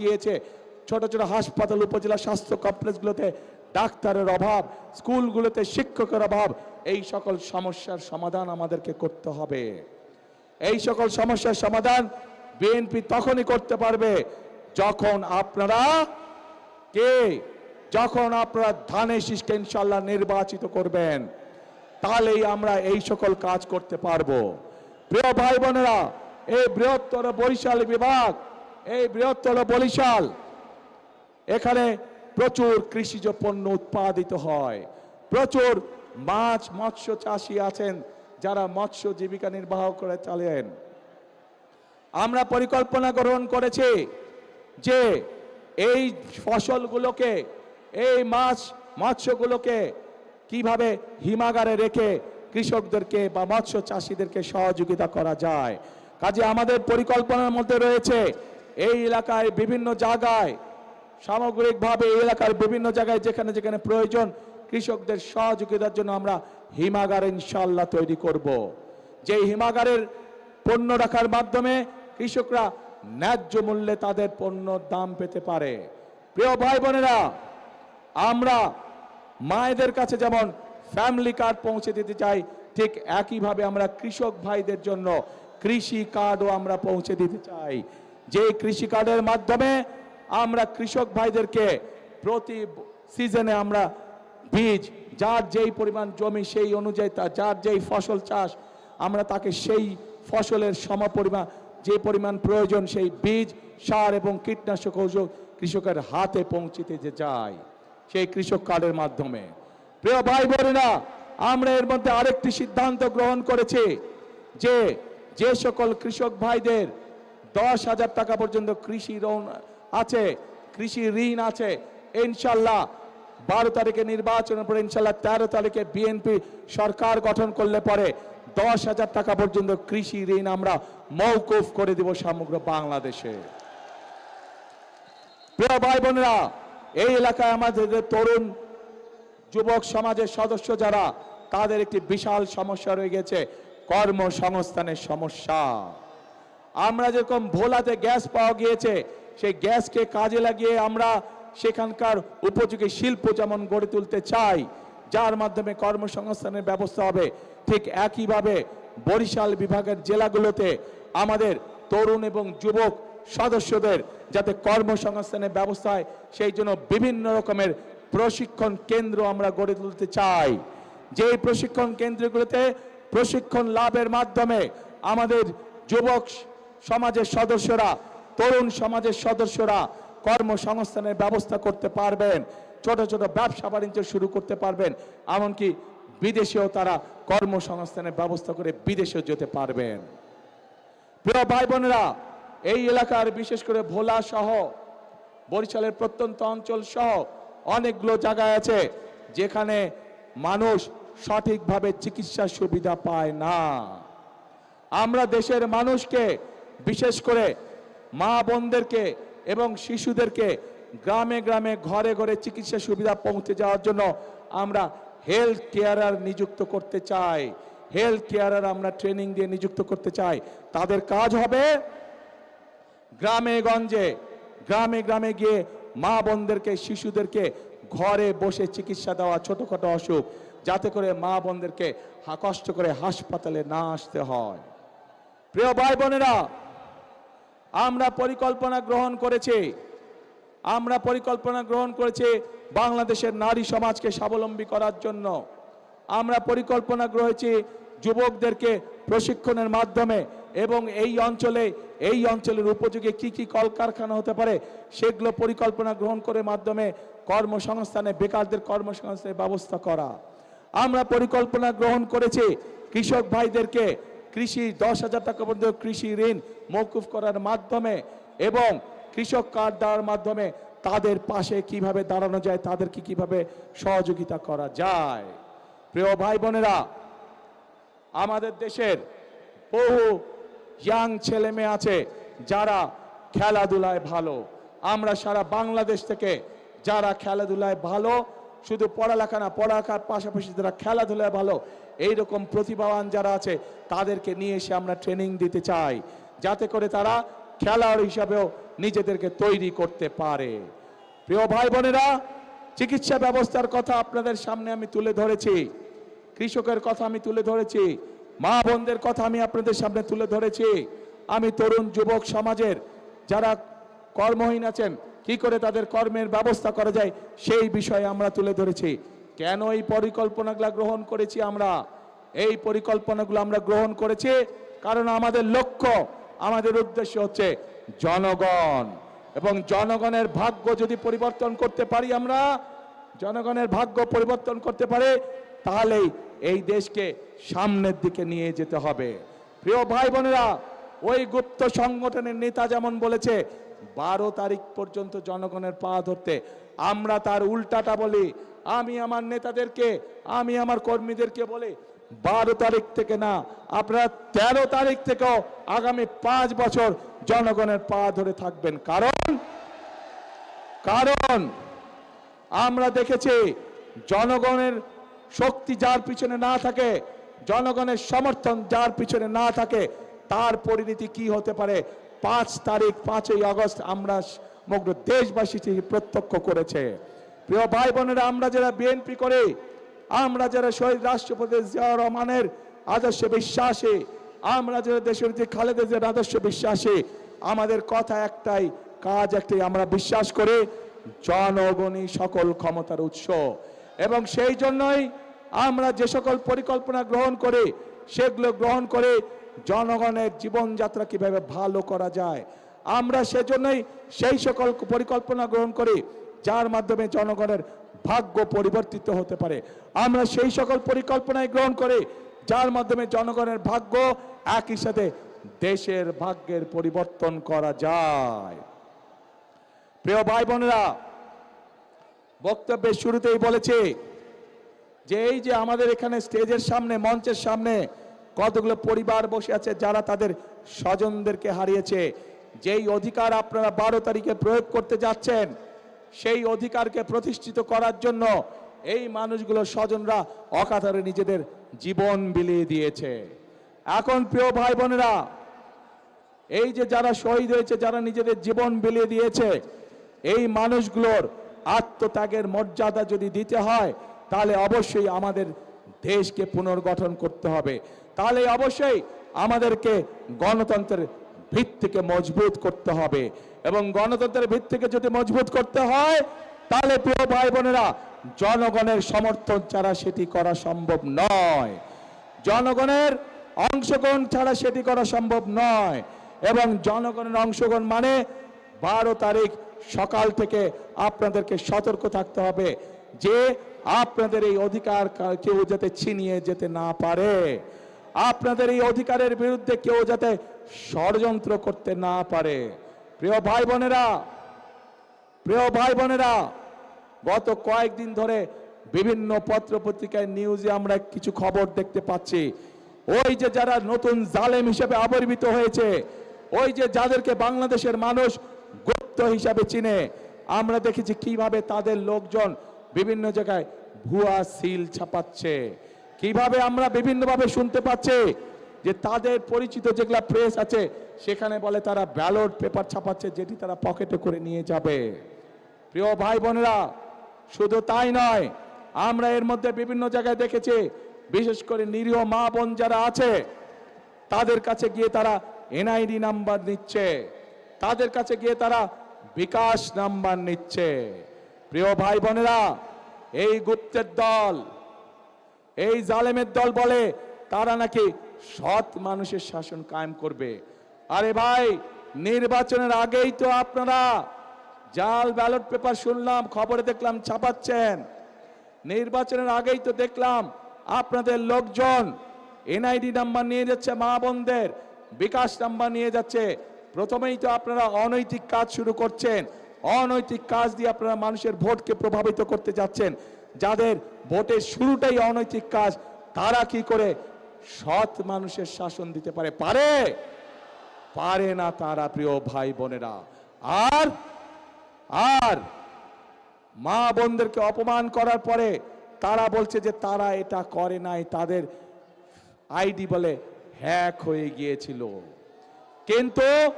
গিয়েছে। ছোট ছোট হাসপাতাল, উপজেলা স্বাস্থ্য কমপ্লেক্সগুলোতে ডাক্তারের অভাব, স্কুলগুলোতে শিক্ষকের অভাব, এই সকল সমস্যার সমাধান আমাদেরকে করতে হবে। এই সকল সমস্যার সমাধান বিএনপি তখনই করতে পারবে যখন আপনারা কে? যখন আপনারা ধানের শীষকে ইনশাল্লাহ নির্বাচিত করবেন, তাহলেই আমরা এই সকল কাজ করতে পারব। প্রিয় ভাই বোনেরা, এই বৃহত্তর বরিশাল বিভাগ এই বৃহত্তর বরিশাল, এখানে প্রচুর কৃষিজ পণ্য উৎপাদিত হয়। প্রচুর মাছ, মৎস্য চাষী আছেন যারা মৎস্য জীবিকা নির্বাহ করে চালেন। আমরা পরিকল্পনা গ্রহণ করেছি যে এই ফসলগুলোকে, এই মাছ, মৎস্যগুলোকে কীভাবে হিমাগারে রেখে কৃষকদেরকে বা মৎস্য চাষীদেরকে সহযোগিতা করা যায়। কাজে আমাদের পরিকল্পনার মধ্যে রয়েছে এই এলাকায় বিভিন্ন জায়গায়, সামগ্রিকভাবে এই এলাকার বিভিন্ন জায়গায় যেখানে যেখানে প্রয়োজন, কৃষকদের সহযোগিতার জন্য আমরা হিমাগার ইনশাল্লাহ তৈরি করব। যে হিমাগারের পণ্য রাখার মাধ্যমে কৃষকরা ন্যায্য মূল্যে তাদের পণ্য দাম পেতে পারে প্রিয় ভাই বোনেরা আমরা মায়েদের কাছে যেমন ফ্যামিলি কার্ড পৌঁছে দিতে চাই, ঠিক একইভাবে আমরা কৃষক ভাইদের জন্য কৃষি কার্ডও আমরা পৌঁছে দিতে চাই যে কৃষি কার্ডের মাধ্যমে আমরা কৃষক ভাইদেরকে প্রতি সিজনে আমরা বীজ, যার যেই পরিমাণ জমি সেই অনুযায়ী তা, যার যেই ফসল চাষ, আমরা তাকে সেই ফসলের সমপরিমাণ যে পরিমাণ প্রয়োজন সেই বীজ, সার এবং কীটনাশক ঔষধ কৃষকের হাতে পৌঁছে যে যায়, সেই কৃষক কার্ডের মাধ্যমে। প্রিয় ভাই বোনেরা আমরা এর মধ্যে আরেকটি সিদ্ধান্ত গ্রহণ করেছি যে যে সকল কৃষক ভাইদের দশ হাজার টাকা পর্যন্ত কৃষি ঋণ আছে, কৃষি ঋণ আছে। ইনশাল্লাহ বারো তারিখে নির্বাচনের পরে ইনশাল্লাহ তেরো তারিখে বিএনপি সরকার গঠন করলে পরে দশ হাজার টাকা পর্যন্ত কৃষি ঋণ আমরা মৌকুফ করে দিব সমগ্র বাংলাদেশে। প্রিয় ভাই বোনেরা এই এলাকায় আমাদের তরুণ যুবক সমাজের সদস্য যারা, তাদের একটি বিশাল সমস্যা রয়ে গেছে, কর্মসংস্থানের সমস্যা। আমরা যেরকম ভোলাতে গ্যাস পাওয়া গিয়েছে, সেই গ্যাসকে কাজে লাগিয়ে আমরা সেখানকার উপযোগী শিল্প যেমন গড়ে তুলতে চাই, যার মাধ্যমে কর্মসংস্থানের ব্যবস্থা হবে, ঠিক একইভাবে বরিশাল বিভাগের জেলাগুলোতে আমাদের তরুণ এবং যুবক সদস্যদের যাতে কর্মসংস্থানের ব্যবস্থা হয় সেই জন্য বিভিন্ন রকমের প্রশিক্ষণ কেন্দ্র আমরা গড়ে তুলতে চাই। যে প্রশিক্ষণ কেন্দ্রগুলোতে প্রশিক্ষণ লাভের মাধ্যমে আমাদের যুবক সমাজের সদস্যরা, তরুণ সমাজের সদস্যরা কর্মসংস্থানের ব্যবস্থা করতে পারবেন, ছোট ছোট ব্যবসা বাণিজ্য শুরু করতে পারবেন, এমনকি বিদেশেও তারা কর্মসংস্থানের ব্যবস্থা করে বিদেশেও যেতে পারবেন। প্রিয় ভাই বোনেরা এই এলাকার বিশেষ করে ভোলা সহ বরিশালের প্রত্যন্ত অঞ্চল সহ অনেকগুলো জায়গায় আছে যেখানে মানুষ সঠিকভাবে চিকিৎসার সুবিধা পায় না। আমরা দেশের মানুষকে বিশেষ করে মা বোনদেরকে এবং শিশুদেরকে গ্রামে গ্রামে ঘরে ঘরে চিকিৎসা সুবিধা পৌঁছে যাওয়ার জন্য আমরা হেলথ কেয়ারার নিযুক্ত করতে চাই। হেলথ কেয়ারার আমরা ট্রেনিং দিয়ে নিযুক্ত করতে চাই। তাদের কাজ হবে গ্রামে গঞ্জে, গ্রামে গ্রামে গিয়ে মা বোনদেরকে, শিশুদেরকে ঘরে বসে চিকিৎসা দেওয়া ছোটখাটো অসুখ, যাতে করে মা বোনদেরকে কষ্ট করে হাসপাতালে না আসতে হয়। প্রিয় ভাই বোনেরা আমরা পরিকল্পনা গ্রহণ করেছি। আমরা পরিকল্পনা গ্রহণ করেছি বাংলাদেশের নারী সমাজকে স্বাবলম্বী করার জন্য। আমরা পরিকল্পনা গ্রহেছি যুবকদেরকে প্রশিক্ষণের মাধ্যমে এবং এই অঞ্চলে, এই অঞ্চলের উপযোগী কি কি কলকারখানা হতে পারে সেগুলো পরিকল্পনা গ্রহণ করে মাধ্যমে কর্মসংস্থানে, বেকারদের কর্মসংস্থানের ব্যবস্থা করা। আমরা পরিকল্পনা গ্রহণ করেছি কৃষক ভাইদেরকে কৃষি দশ হাজার টাকা পর্যন্ত কৃষি ঋণ মৌকুফ করার মাধ্যমে এবং কৃষক কার্ড দেওয়ার মাধ্যমে তাদের পাশে কীভাবে দাঁড়ানো যায়, তাদেরকে কীভাবে সহযোগিতা করা যায়। প্রিয় ভাই বোনেরা, আমাদের দেশের বহু ইয়াং ছেলে মেয়ে আছে যারা খেলাধুলায় ভালো। আমরা সারা বাংলাদেশ থেকে যারা খেলাধুলায় ভালো, শুধু পড়ালেখা না, পড়ালেখার পাশাপাশি যারা খেলাধুলায় ভালো এই রকম প্রতিভাবান যারা আছে, তাদেরকে নিয়ে এসে আমরা ট্রেনিং দিতে চাই, যাতে করে তারা খেলোয়াড় হিসাবেও নিজেদেরকে তৈরি করতে পারে। প্রিয় ভাই বোনেরা, চিকিৎসা ব্যবস্থার কথা আপনাদের সামনে আমি তুলে ধরেছি, কৃষকের কথা আমি তুলে ধরেছি, মা বোনদের কথা আমি আপনাদের সামনে তুলে ধরেছি। আমি তরুণ যুবক সমাজের যারা কর্মহীন আছেন, কি করে তাদের কর্মের ব্যবস্থা করা যায়, সেই বিষয়ে আমরা তুলে ধরেছি। কেন এই পরিকল্পনাগুলো গ্রহণ করেছি আমরা? এই পরিকল্পনাগুলো আমরা গ্রহণ করেছি কারণ আমাদের লক্ষ্য, আমাদের উদ্দেশ্য হচ্ছে জনগণ। এবং জনগণের ভাগ্য যদি পরিবর্তন করতে পারি আমরা, জনগণের ভাগ্য পরিবর্তন করতে পারে, তাহলেই এই দেশকে সামনের দিকে নিয়ে যেতে হবে। প্রিয় ভাই বোনেরা, ওই গুপ্ত সংগঠনের নেতা যেমন বলেছে, বারো তারিখ পর্যন্ত জনগণের পা ধরতে, আমরা তার উল্টাটা বলি আমি আমার নেতাদেরকে, আমি আমার কর্মীদেরকে বলি বারো তারিখ থেকে না, আপনারা তেরো তারিখ থেকেও আগামী পাঁচ বছর জনগণের পা ধরে থাকবেন। কারণ কারণ আমরা দেখেছি জনগণের শক্তি যার পিছনে না থাকে, জনগণের সমর্থন যার পিছনে না থাকে, তার পরিণতি কি হতে পারে? পাঁচ তারিখ, পাঁচই আগস্ট আমরা সমগ্র দেশবাসী প্রত্যক্ষ করেছে। প্রিয় ভাই বোনেরা, আমরা যারা বিএনপি করে, আমরা যারা শহীদ রাষ্ট্রপতি জিয়াউর রহমানের আদর্শ বিশ্বাসে, আমরা যারা দেশের যে খালেদা জিয়ার আদর্শ বিশ্বাসে, আমাদের কথা একটাই, কাজ একটাই, আমরা বিশ্বাস করে জনগণই সকল ক্ষমতার উৎস। এবং সেই জন্যই আমরা যে সকল পরিকল্পনা গ্রহণ করে, সেগুলো গ্রহণ করে জনগণের জীবনযাত্রা কীভাবে ভালো করা যায়, আমরা সেজন্যই সেই সকল পরিকল্পনা গ্রহণ করি যার মাধ্যমে জনগণের ভাগ্য পরিবর্তিত হতে পারে। আমরা সেই সকল পরিকল্পনায় গ্রহণ করি, যার মাধ্যমে জনগণের ভাগ্য একই সাথে দেশের ভাগ্যের পরিবর্তন করা যায়। প্রিয় ভাই বোনেরা, বক্তব্যের শুরুতেই বলেছে যে এই যে আমাদের এখানে স্টেজের সামনে, মঞ্চের সামনে কতগুলো পরিবার বসে আছে, যারা তাদের স্বজনদেরকে হারিয়েছে, যেই অধিকার আপনারা বারো তারিখে প্রয়োগ করতে যাচ্ছেন সেই অধিকারকে প্রতিষ্ঠিত করার জন্য এই মানুষগুলো স্বজনরা অকাতরে নিজেদের জীবন বিলিয়ে দিয়েছে। এখন প্রিয় ভাই বোনেরা এই যে যারা শহীদ হয়েছে, যারা নিজেদের জীবন বিলিয়ে দিয়েছে, এই মানুষগুলোর আত্মত্যাগের মর্যাদা যদি দিতে হয়, তাহলে অবশ্যই আমাদের দেশকে পুনর্গঠন করতে হবে। তাহলে অবশ্যই আমাদেরকে গণতন্ত্রের ভিত্তিকে মজবুত করতে হবে। এবং গণতন্ত্রের ভিত্তিকে যদি মজবুত করতে হয়, তাহলে প্রিয় ভাই বোনেরা জনগণের সমর্থন ছাড়া সেটি করা সম্ভব নয়। জনগণের অংশগ্রহণ ছাড়া সেটি করা সম্ভব নয়। এবং জনগণের অংশগ্রহণ মানে বারো তারিখ সকাল থেকে আপনাদেরকে সতর্ক থাকতে হবে যে আপনাদের এই অধিকার কেউ যাতে ছিনিয়ে যেতে না পারে। আপনাদের এই অধিকারের বিরুদ্ধে কেউ যাতে ষড়যন্ত্র করতে না পারে। প্রিয় ভাই বোনেরা, প্রিয় ভাই বোনেরা, গত কয়েকদিন ধরে বিভিন্ন পত্র পত্রিকায় নিউজে আমরা কিছু খবর দেখতে পাচ্ছি। ওই যে যারা নতুন জালেম হিসেবে আবির্ভূত হয়েছে, ওই যে যাদেরকে বাংলাদেশের মানুষ গুপ্ত হিসাবে চিনে, আমরা দেখেছি কীভাবে তাদের লোকজন বিভিন্ন জায়গায় ভুয়া সিল ছাপাচ্ছে। কীভাবে আমরা বিভিন্নভাবে শুনতে পাচ্ছি যে তাদের পরিচিত যেগুলা প্রেস আছে, সেখানে বলে তারা ব্যালট পেপার ছাপাচ্ছে যেটি তারা পকেটে করে নিয়ে যাবে। প্রিয় ভাই বোনেরা, শুধু তাই নয়, আমরা এর মধ্যে বিভিন্ন জায়গায় দেখেছি, বিশেষ করে নিরীহ মা বোন যারা আছে, তাদের কাছে গিয়ে তারা এনআইডি নাম্বার নিচ্ছে। তাদের কাছে গিয়ে তারা বিকাশ নাম্বার নিচ্ছে। প্রিয় ভাই বোনেরা, এই গুপ্তের দল, এই জালেমের দল বলে তারা নাকি সৎ মানুষের শাসন কায়েম করবে। আরে ভাই, নির্বাচনের আগেই তো আপনারা জাল ব্যালট পেপার শুনলাম, খবরে দেখলাম ছাপাচ্ছেন। নির্বাচনের আগেই তো দেখলাম আপনাদের লোকজন এনআইডি নাম্বার নিয়ে যাচ্ছে মা বোনদের, বিকাশ নাম্বার নিয়ে যাচ্ছে। প্রথমেই তো আপনারা অনৈতিক কাজ শুরু করছেন। অনৈতিক কাজ দিয়ে আপনারা মানুষের ভোটকে প্রভাবিত করতে যাচ্ছেন। যাদের ভোটের শুরুটাই অনৈতিক কাজ, তারা কি করে সৎ মানুষের শাসন দিতে পারে পারে? পারে না তারা, প্রিয় ভাই বোনেরা। আর আর মা বোনদেরকে অপমান করার পরে তারা বলছে যে তারা এটা করে নাই, তাদের আইডি বলে হ্যাক হয়ে গিয়েছিল। কিন্তু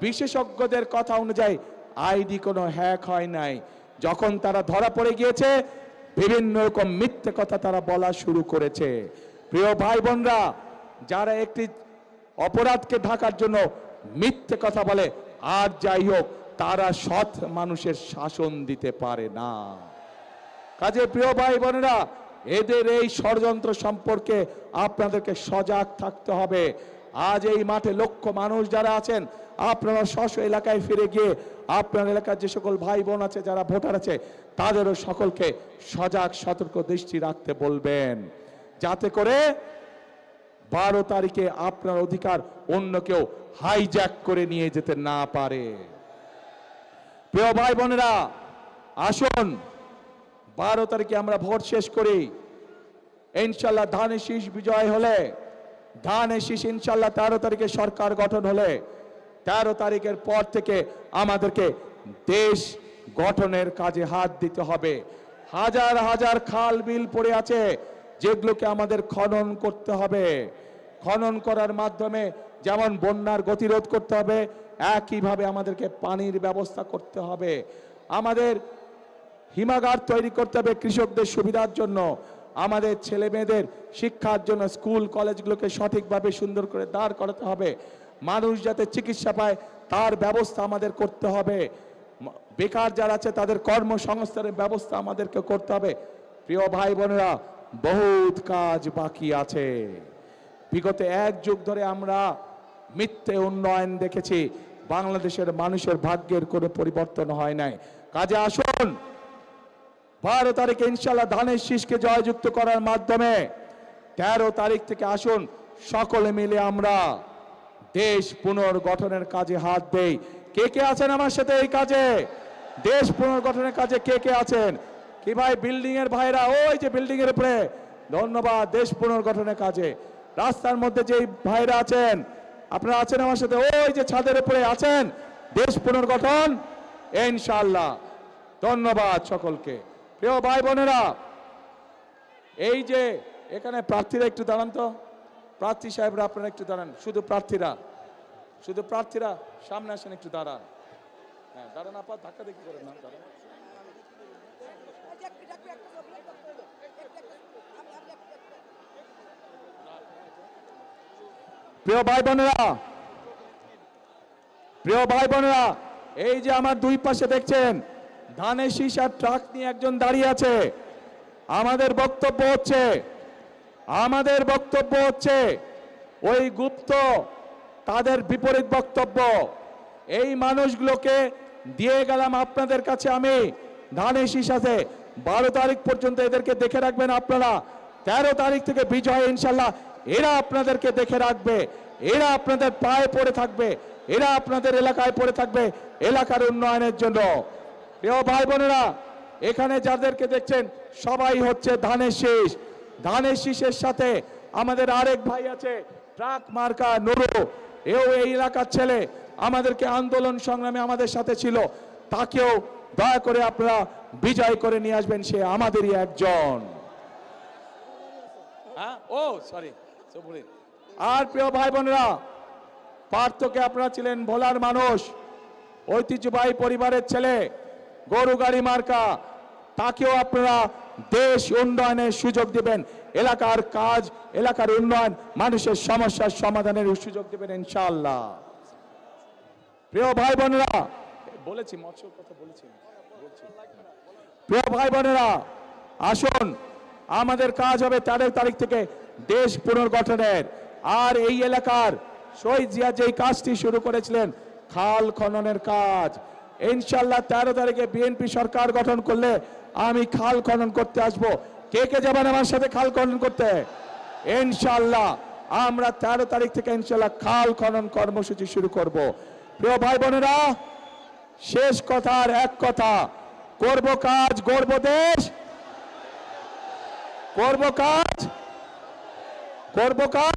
বিশেষজ্ঞদের কথা অনুযায়ী আইডি কোনো হ্যাক হয় নাই। যখন তারা ধরা পড়ে গিয়েছে, বিভিন্ন রকম মিথ্যে কথা তারা বলা শুরু করেছে। প্রিয় ভাই বোনরা, যারা একটি অপরাধকে ঢাকার জন্য মিথ্যে কথা বলে, আর যাই হোক, তারা সৎ মানুষের শাসন দিতে পারে না। কাজে প্রিয় ভাই বোনেরা, এদের এই ষড়যন্ত্র সম্পর্কে আপনাদেরকে সজাগ থাকতে হবে। আজ এই মাঠে লক্ষ মানুষ যারা আছেন, আপনারা স্ব এলাকায় ফিরে গিয়ে, আপনার এলাকার যে সকল ভাই বোন আছে, যারা ভোটার আছে, তাদেরও সকলকে সজাগ, সতর্ক দৃষ্টি রাখতে বলবেন। যাতে করে বারো তারিখে আপনার অধিকার অন্য কেউ হাইজ্যাক করে নিয়ে যেতে না পারে। প্রিয় ভাই বোনেরা, আসুন, বারো তারিখে আমরা ভোট শেষ করি। ইনশাল্লাহ ধানের শীষ বিজয় হলে, ধানের শীষ ইনশাল্লাহ তেরো তারিখে সরকার গঠন হলে, তেরো তারিখের পর থেকে আমাদেরকে দেশ গঠনের কাজে হাত দিতে হবে। হাজার হাজার খাল বিল পড়ে আছে যেগুলোকে আমাদের খনন করতে হবে। খনন করার মাধ্যমে যেমন বন্যার গতিরোধ করতে হবে, একইভাবে আমাদেরকে পানির ব্যবস্থা করতে হবে। আমাদের হিমাগার তৈরি করতে হবে কৃষকদের সুবিধার জন্য। আমাদের ছেলে মেয়েদের শিক্ষার জন্য স্কুল, কলেজগুলোকে সঠিকভাবে সুন্দর করে দাঁড় করাতে হবে। মানুষ যাতে চিকিৎসা পায়, তার ব্যবস্থা আমাদের করতে হবে। বেকার যারা আছে, তাদের কর্মসংস্থানের ব্যবস্থা আমাদেরকে করতে হবে। প্রিয় ভাই বোনেরা বহুত কাজ বাকি আছে। বিগত এক যুগ ধরে আমরা মিথ্যে উন্নয়ন দেখেছি। বাংলাদেশের মানুষের ভাগ্যের কোনো পরিবর্তন হয় নাই। কাজে আসুন। বারো তারিখে ইনশাল্লাহ ধানের শীষকে জয়যুক্ত করার মাধ্যমে তেরো তারিখ থেকে আসুন। সকলে মিলে আমরা দেশ পুনর্গঠনের কাজে হাত দেই। কে কে আছেন আমার সাথে এই কাজে? দেশ পুনর্গঠনের কাজে কে কে আছেন? কি ভাই বিল্ডিং এর ভাইরা? ওই যে বিল্ডিং এর উপরে। ধন্যবাদ, দেশ পুনর্গঠনের কাজে। রাস্তার মধ্যে যেই ভাইরা আছেন, আপনারা আছেন আমার সাথে? ওই যে ছাদের উপরে আছেন, দেশ পুনর্গঠন, ইনশাআল্লাহ। ধন্যবাদ সকলকে। প্রিয় ভাই বোনেরা, এই যে এখানে প্রার্থীরা একটু দাঁড়ান তো। প্রার্থী সাহেবরা, আপনারা একটু দাঁড়ান। শুধু প্রার্থীরা শুধু প্রার্থীরা, সামনে আসেন, একটু দাঁড়ান। হ্যাঁ দাঁড়ান আপা, ধাক্কা দেখি করেন না, দাঁড়ান। প্রিয় ভাই বোনেরা, প্রিয় ভাই বোনেরা, এই যে আমার দুই পাশে দেখছেন, ধানের শীষ আর ট্রাক নিয়ে একজন দাঁড়িয়ে আছে। আমাদের বক্তব্য হচ্ছে, আমাদের বক্তব্য হচ্ছে, ওই গুপ্ত তাদের বিপরীত বক্তব্য। এই মানুষগুলোকে দিয়ে গেলাম আপনাদের কাছে আমি, ধানের আছে। বারো তারিখ পর্যন্ত এদেরকে দেখে রাখবেন আপনারা। তেরো তারিখ থেকে বিজয় ইনশাল্লাহ। এরা আপনাদেরকে দেখে রাখবে, এরা আপনাদের পায়ে পড়ে থাকবে, এরা আপনাদের এলাকায় পড়ে থাকবে, এলাকার উন্নয়নের জন্য। প্রিয় ভাই বোনেরা, এখানে যাদেরকে দেখছেন, সবাই হচ্ছে ধানের শীষ। ধানের শীষের সাথে আমাদের আরেক ভাই আছে, ট্রাক মার্কা নুরু। এও এই এলাকার ছেলে, আমাদেরকে আন্দোলন সংগ্রামে আমাদের সাথে ছিল। তাকেও দয়া করে আপনারা বিজয় করে নিয়ে আসবেন, সে আমাদেরই একজন। হ্যাঁ ও সরি আর প্রিয় ভাই বোনেরা পার্থকে আপনারা ছিলেন ভোলার মানুষ, ঐতিহ্যবাহী পরিবারের ছেলে, গরু, গাড়ি, মার্কা, তাকেও আপনারা দেশ উন্নয়নের সুযোগ দিবেন। এলাকার কাজ, এলাকার উন্নয়ন, মানুষের সমস্যার সমাধানের সুযোগ দেবেন ইনশাআল্লাহ। প্রিয় ভাই বোনেরা, বলেছি মৎস্য কথা বলেছি প্রিয় ভাই বোনেরা, আসুন, আমাদের কাজ হবে তেরো তারিখ থেকে দেশ পুনর্গঠনের। আর এই এলাকার শহীদ জিয়া যেই কাজটি শুরু করেছিলেন, খাল খননের কাজ। ইনশাল্লাহ তেরো তারিখে বিএনপি সরকার গঠন করলে আমি খাল খনন করতে আসব। কে কে যাবেন আমার সাথে খাল খনন করতে? ইনশাল্লাহ আমরা তেরো তারিখ থেকে ইনশাল্লাহ খাল খনন কর্মসূচি শুরু করব। প্রিয় ভাই বোনেরা, শেষ কথার এক কথা। করব কাজ গর্ব দেশ। করব কাজ করব কাজ